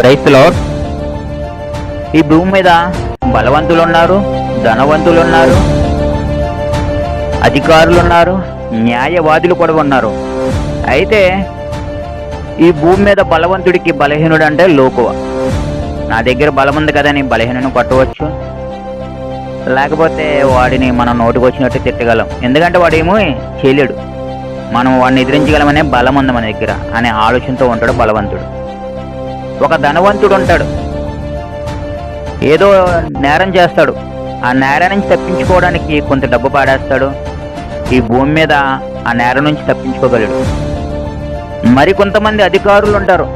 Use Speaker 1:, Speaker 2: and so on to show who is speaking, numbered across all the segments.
Speaker 1: క్రైస్తులో ఈ భూమి మీద బలవంతులు ఉన్నారు ధనవంతులు ఉన్నారు అధికారులు ఉన్నారు న్యాయవాదులు కూడా ఉన్నారు. అయితే ఈ భూమి మీద బలవంతుడికి బలహీనుడు అంటే లోకువ. నా దగ్గర బలం ఉంది కదా నీ బలహీనను కొట్టవచ్చు. లేకపోతే వాడిని మనం నోటికి వచ్చినట్టు తిట్టగలం. ఎందుకంటే వాడేమో చేయలేడు. మనం వాడిని ఎదిరించగలమనే బలం ఉంది మన దగ్గర అనే ఆలోచనతో ఉంటాడు బలవంతుడు. ఒక ధనవంతుడు ఉంటాడు ఏదో నేరం చేస్తాడు. ఆ నేరం నుంచి తప్పించుకోవడానికి కొంత డబ్బు పాడేస్తాడు. ఈ భూమి మీద ఆ నేరం నుంచి తప్పించుకోగలడు. మరి కొంతమంది అధికారులు ఉంటారు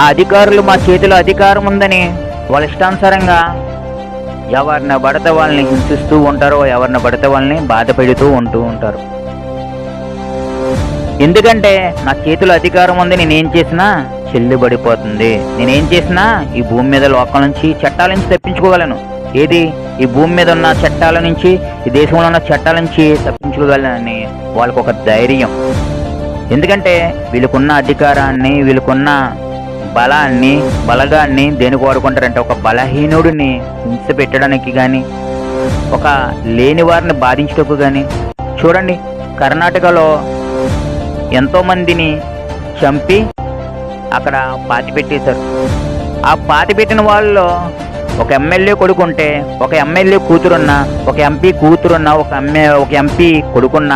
Speaker 1: ఆ అధికారులు మా చేతిలో అధికారం ఉందని వాళ్ళ ఇష్టానుసారంగా ఎవరిని పడితే వాళ్ళని హింసిస్తూ ఉంటారో ఎవరిని పడితే వాళ్ళని బాధ పెడుతూ ఉంటూ ఉంటారు. ఎందుకంటే నా చేతిలో అధికారం ఉంది నేనేం చేసినా చెల్లుబడిపోతుంది. నేనేం చేసినా ఈ భూమి మీద లోకం నుంచి చట్టాల నుంచి తప్పించుకోగలను. ఏది? ఈ భూమి మీద ఉన్న చట్టాల నుంచి ఈ దేశంలో ఉన్న చట్టాల నుంచి తప్పించుకోగలనని వాళ్ళకు ఒక ధైర్యం. ఎందుకంటే వీళ్ళకున్న అధికారాన్ని వీళ్ళకున్న బలాన్ని బలగాన్ని దేనికి వాడుకుంటారంటే ఒక బలహీనుడిని హింస పెట్టడానికి కానీ ఒక లేని వారిని బాధించటకు కానీ చూడండి కర్ణాటకలో ఎంతో మందిని చంపి అక్కడ పాతి పెట్టేశారు. ఆ పాతి పెట్టిన వాళ్ళలో ఒక ఎమ్మెల్యే కొడుకుంటే ఒక ఎమ్మెల్యే కూతురున్న ఒక ఎంపీ కూతురున్న ఒక ఎమ్మె ఒక ఎంపీ కొడుకున్న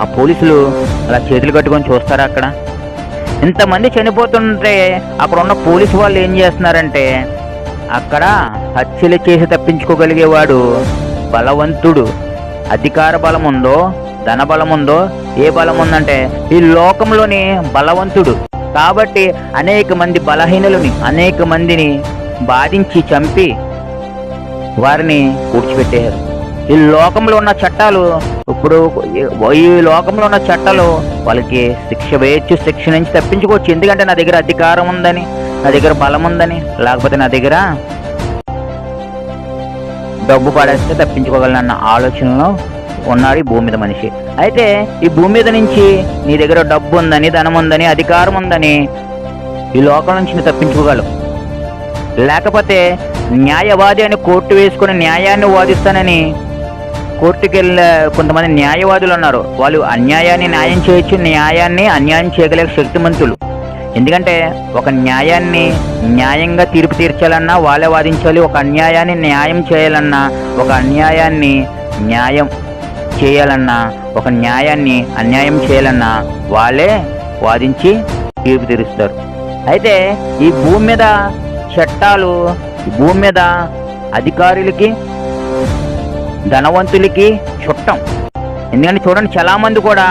Speaker 1: ఆ పోలీసులు అలా చేతులు కట్టుకొని చూస్తారా అక్కడ? ఇంతమంది చనిపోతుంటే అక్కడ ఉన్న పోలీసు వాళ్ళు ఏం చేస్తున్నారంటే అక్కడ హత్యలు చేసి తప్పించుకోగలిగేవాడు బలవంతుడు. అధికార బలం ఉందో ధన బలం ఉందో ఏ బలం ఉందంటే ఈ లోకంలోని బలవంతుడు. కాబట్టి అనేక మంది బలహీనులని అనేక మందిని బాధించి చంపి వారిని కూర్చిపెట్టారు ఈ లోకంలో ఉన్న చట్టాలు ఇప్పుడు ఈ లోకంలో ఉన్న చట్టాలు వాళ్ళకి శిక్ష వేయచ్చు శిక్ష నుంచి తప్పించుకోవచ్చు. ఎందుకంటే నా దగ్గర అధికారం ఉందని నా దగ్గర బలం ఉందని లేకపోతే నా దగ్గర డబ్బు పడేస్తే తప్పించుకోగలనన్న ఆలోచనలో ఉన్నాడు ఈ భూమి మీద మనిషి. అయితే ఈ భూమి మీద నుంచి నీ దగ్గర డబ్బు ఉందని ధనం ఉందని అధికారం ఉందని ఈ లోకం నుంచి నువ్వు తప్పించుకోగలవు. లేకపోతే న్యాయవాది అని కోర్టు వేసుకుని న్యాయాన్ని వాదిస్తానని కోర్టుకి వెళ్ళే కొంతమంది న్యాయవాదులు ఉన్నారు. వాళ్ళు అన్యాయాన్ని న్యాయం చేయొచ్చు న్యాయాన్ని అన్యాయం చేయగలిగే శక్తిమంతులు. ఎందుకంటే ఒక న్యాయాన్ని న్యాయంగా తీర్పు తీర్చాలన్నా వాళ్ళే వాదించాలి. ఒక అన్యాయాన్ని న్యాయం చేయాలన్నా ఒక అన్యాయాన్ని న్యాయం చేయాలన్నా ఒక న్యాయాన్ని అన్యాయం చేయాలన్నా వాళ్ళే వాదించి తీర్పు తీరుస్తారు. అయితే ఈ భూమి మీద చట్టాలు భూమి మీద అధికారులకి ధనవంతులకి చుట్టం. ఎందుకంటే చూడండి చాలా మంది కూడా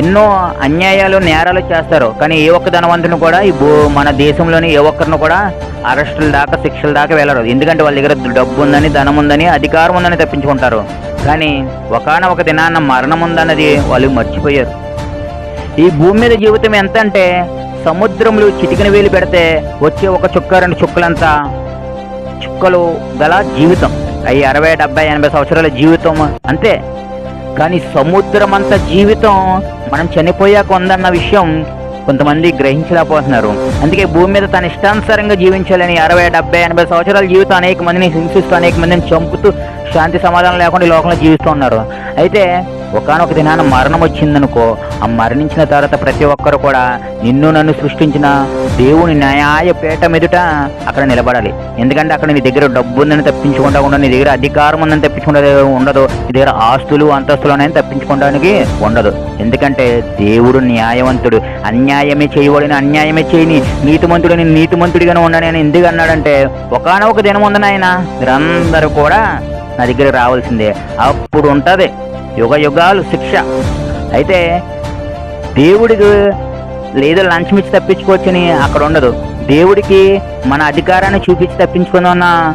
Speaker 1: ఎన్నో అన్యాయాలు నేరాలు చేస్తారు. కానీ ఏ ఒక్క ధనవంతుని కూడా ఈ భూ మన దేశంలోని ఏ ఒక్కరిని కూడా అరెస్టుల దాకా శిక్షల దాకా వెళ్ళరు. ఎందుకంటే వాళ్ళ దగ్గర డబ్బు ఉందని ధనం ఉందని అధికారం ఉందని తప్పించుకుంటారు. కానీ ఒకనొక దినాన్న మరణం ఉందన్నది వాళ్ళు మర్చిపోయారు. ఈ భూమి మీద జీవితం ఎంత అంటే సముద్రంలో చిటికిన వేలు పెడితే వచ్చే ఒక చుక్క రెండు చుక్కలంతా చుక్కలు గల జీవితం. అవి అరవై డెబ్బై ఎనభై సంవత్సరాల జీవితం అంతే. కానీ సముద్రం జీవితం మనం చనిపోయాక ఉందన్న విషయం కొంతమంది గ్రహించలేకపోతున్నారు. అందుకే భూమి మీద తన ఇష్టానుసారంగా జీవించాలని అరవై డెబ్బై ఎనభై సంవత్సరాల జీవితం అనేక మందిని హింసిస్తూ అనేక మందిని చంపుతూ శాంతి సమాధానం లేకుండా ఈ లోకంలో జీవిస్తూ ఉన్నారు. అయితే ఒకనొక దినాన మరణం వచ్చిందనుకో ఆ మరణించిన తర్వాత ప్రతి ఒక్కరు కూడా నిన్ను నన్ను సృష్టించిన దేవుని న్యాయ పీఠ మీదుట అక్కడ నిలబడాలి. ఎందుకంటే అక్కడ నీ దగ్గర డబ్బు ఉందని తప్పించుకుంటా ఉండదు నీ దగ్గర అధికారం ఉందని తప్పించుకుంటా ఉండదు నీ దగ్గర ఆస్తులు అంతస్తులు అనేది తప్పించుకోవడానికి ఉండదు. ఎందుకంటే దేవుడు న్యాయవంతుడు. అన్యాయమే చేయబడిన అన్యాయమే చేయని నీతిమంతుడిని నీతిమంతుడిగానే ఉండని అని ఎందుకు అన్నాడంటే ఒకనొక దినం ఉందని ఆయన మీరందరూ కూడా నా దగ్గర రావాల్సిందే. అప్పుడు ఉంటుంది. యుగ యుగాలు శిక్ష. అయితే దేవుడికి లేదా లంచం ఇచ్చి తప్పించుకోవచ్చని అక్కడ ఉండదు. దేవుడికి మన అధికారాన్ని చూపించి తప్పించుకుందామన్న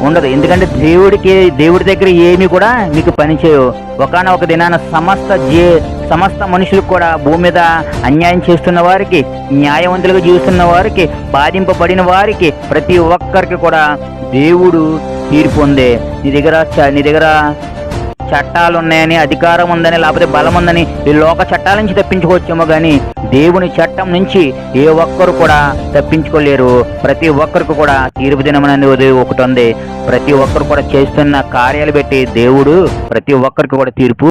Speaker 1: ఉండదు. ఎందుకంటే దేవుడికి దేవుడి దగ్గర ఏమి కూడా మీకు పనిచేయవు ఒకనొక దినాన సమస్త జీ సమస్త మనుషులకు కూడా భూమి మీద అన్యాయం చేస్తున్న వారికి న్యాయవంతులుగా జీవిస్తున్న వారికి బాధింపబడిన వారికి ప్రతి ఒక్కరికి కూడా దేవుడు తీర్పు ఉందే నీ దగ్గర చ- నీ దగ్గర చట్టాలు ఉన్నాయని అధికారం ఉందని లేకపోతే బలం ఉందని ఈ లోక చట్టాల నుంచి తప్పించుకోవచ్చేమో కానీ దేవుని చట్టం నుంచి ఏ ఒక్కరు కూడా తప్పించుకోలేరు. ప్రతి ఒక్కరికి కూడా తీర్పు దినం అనేది ఒకటి ఉంది. ప్రతి ఒక్కరు కూడా చేస్తున్న కార్యాలు పెట్టి దేవుడు ప్రతి ఒక్కరికి కూడా తీర్పు